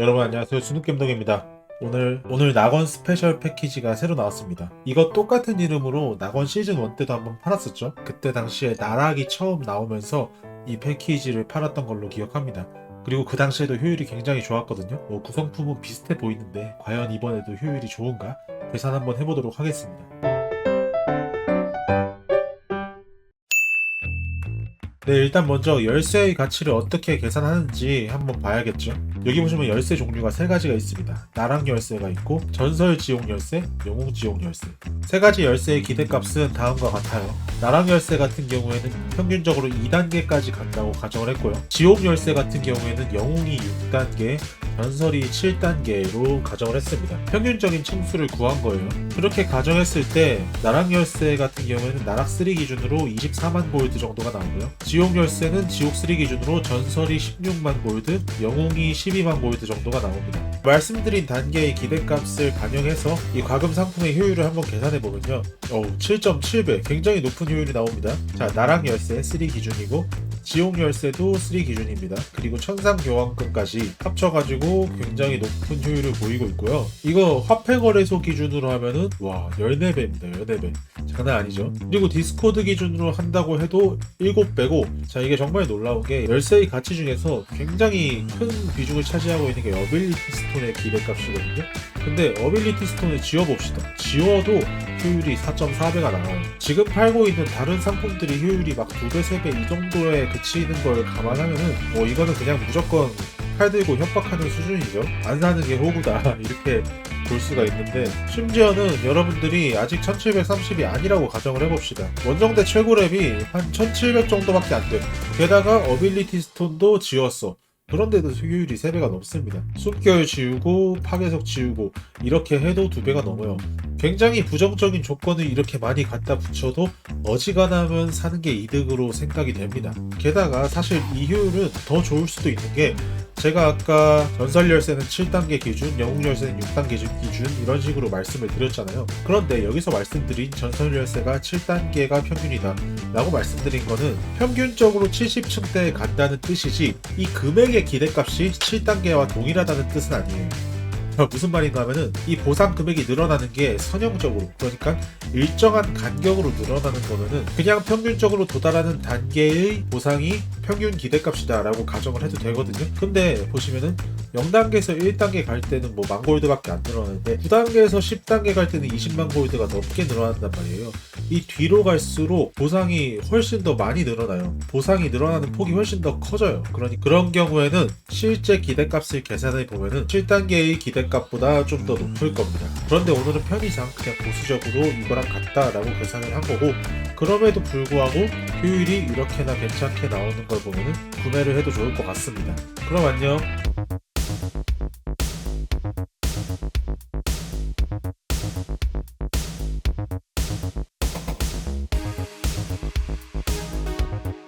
여러분 안녕하세요. 수능겜동입니다. 오늘 오늘 낙원 스페셜 패키지가 새로 나왔습니다. 이거 똑같은 이름으로 낙원 시즌 1 때도 한번 팔았었죠? 그때 당시에 나락이 처음 나오면서 이 패키지를 팔았던 걸로 기억합니다. 그리고 그 당시에도 효율이 굉장히 좋았거든요. 뭐 구성품은 비슷해 보이는데 과연 이번에도 효율이 좋은가? 계산 한번 해보도록 하겠습니다. 네, 일단 먼저 열쇠의 가치를 어떻게 계산하는지 한번 봐야겠죠. 여기 보시면 열쇠 종류가 세 가지가 있습니다. 나랑 열쇠가 있고 전설 지옥 열쇠, 영웅 지옥 열쇠. 세 가지 열쇠의 기대값은 다음과 같아요. 나랑 열쇠 같은 경우에는 평균적으로 2단계까지 간다고 가정을 했고요. 지옥 열쇠 같은 경우에는 영웅이 6단계, 전설이 7단계로 가정을 했습니다. 평균적인 층수를 구한 거예요. 그렇게 가정했을 때 나락 열쇠 같은 경우에는 나락 3 기준으로 24만 골드 정도가 나오고요. 지옥 열쇠는 지옥 3 기준으로 전설이 16만 골드, 영웅이 12만 골드 정도가 나옵니다. 말씀드린 단계의 기대값을 반영해서 이 과금 상품의 효율을 한번 계산해 보면요. 어우, 7.7배 굉장히 높은 효율이 나옵니다. 자, 나락 열쇠 3 기준이고 지옥 열쇠도 3 기준입니다. 그리고 천상 교환권까지 합쳐가지고 굉장히 높은 효율을 보이고 있고요. 이거 화폐 거래소 기준으로 하면은 와 14배입니다. 14배. 장난 아니죠. 그리고 디스코드 기준으로 한다고 해도 7배고 자 이게 정말 놀라운 게 열쇠의 가치 중에서 굉장히 큰 비중을 차지하고 있는 게 어빌리티 스톤의 기대값이거든요. 근데 어빌리티 스톤을 지워봅시다. 지워도 효율이 4.4배가 나와요. 지금 팔고 있는 다른 상품들이 효율이 막 2배, 3배 이 정도에 그치는 걸 감안하면은 뭐 이거는 그냥 무조건 팔 들고 협박하는 수준이죠. 안 사는 게 호구다. 이렇게 볼 수가 있는데 심지어는 여러분들이 아직 1730이 아니라고 가정을 해봅시다. 원정대 최고 랩이 한 1700 정도밖에 안 돼. 게다가 어빌리티 스톤도 지웠어. 그런데도 효율이 3배가 넘습니다. 숲결 지우고 파괴석 지우고 이렇게 해도 2배가 넘어요. 굉장히 부정적인 조건을 이렇게 많이 갖다 붙여도 어지간하면 사는 게 이득으로 생각이 됩니다. 게다가 사실 이 효율은 더 좋을 수도 있는 게 제가 아까 전설 열쇠는 7단계 기준, 영웅 열쇠는 6단계 기준 이런 식으로 말씀을 드렸잖아요. 그런데 여기서 말씀드린 전설 열쇠가 7단계가 평균이다 라고 말씀드린 거는 평균적으로 70층대에 간다는 뜻이지 이 금액의 기대값이 7단계와 동일하다는 뜻은 아니에요. 무슨 말인가 하면은 이 보상 금액이 늘어나는 게 선형적으로 그러니까 일정한 간격으로 늘어나는 거면은 그냥 평균적으로 도달하는 단계의 보상이 평균 기대값이다 라고 가정을 해도 되거든요. 근데 보시면은 0단계에서 1단계 갈 때는 뭐 만 골드밖에 안 늘어나는데 9단계에서 10단계 갈 때는 20만 골드가 넘게 늘어난단 말이에요. 이 뒤로 갈수록 보상이 훨씬 더 많이 늘어나요. 보상이 늘어나는 폭이 훨씬 더 커져요. 그러니 그런 경우에는 실제 기대값을 계산해 보면은 7단계의 기대값보다 좀 더 높을 겁니다. 그런데 오늘은 편의상 그냥 보수적으로 이거랑 같다라고 계산을 한 거고 그럼에도 불구하고 효율이 이렇게나 괜찮게 나오는 걸 보면은 구매를 해도 좋을 것 같습니다. 그럼 안녕.